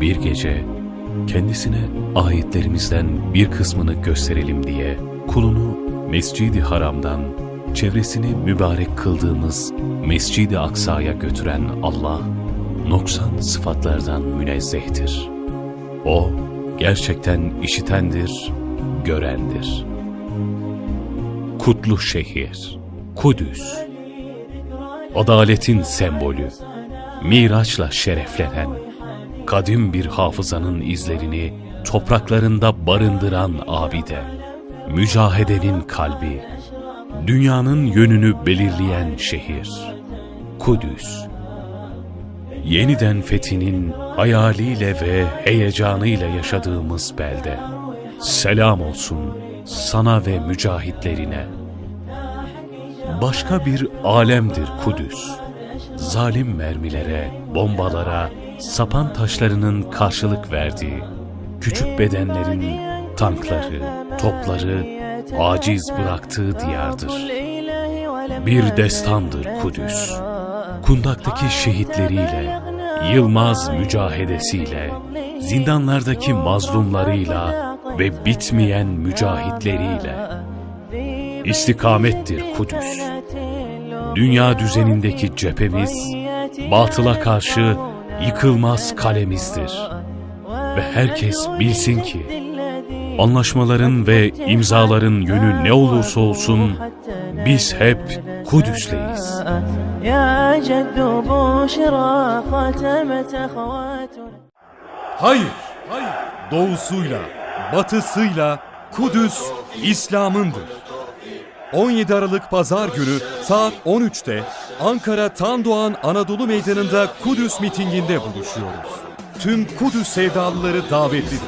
Bir gece kendisine ayetlerimizden bir kısmını gösterelim diye kulunu Mescid-i Haram'dan çevresini mübarek kıldığımız Mescid-i Aksa'ya götüren Allah, noksan sıfatlardan münezzehtir. O, gerçekten işitendir, görendir. Kutlu şehir, Kudüs, adaletin sembolü, Miraç'la şereflenen, kadim bir hafızanın izlerini topraklarında barındıran abide, mücahedenin kalbi, dünyanın yönünü belirleyen şehir, Kudüs. Yeniden fethinin hayaliyle ve heyecanıyla yaşadığımız belde. Selam olsun sana ve mücahitlerine. Başka bir alemdir Kudüs. Zalim mermilere, bombalara, sapan taşlarının karşılık verdiği, küçük bedenlerin tankları, topları aciz bıraktığı diyardır. Bir destandır Kudüs. Kundaktaki şehitleriyle, yılmaz mücahedesiyle, zindanlardaki mazlumlarıyla ve bitmeyen mücahitleriyle istikamettir Kudüs. Dünya düzenindeki cephemiz, batıla karşı yıkılmaz kalemizdir. Ve herkes bilsin ki anlaşmaların ve imzaların yönü ne olursa olsun biz hep Kudüs'teyiz. Hayır, hayır. Doğusuyla, batısıyla Kudüs İslam'ındır. 17 Aralık Pazar günü saat 13'te Ankara Tandoğan Anadolu Meydanı'nda Kudüs mitinginde buluşuyoruz. Tüm Kudüs sevdalıları davetlidir.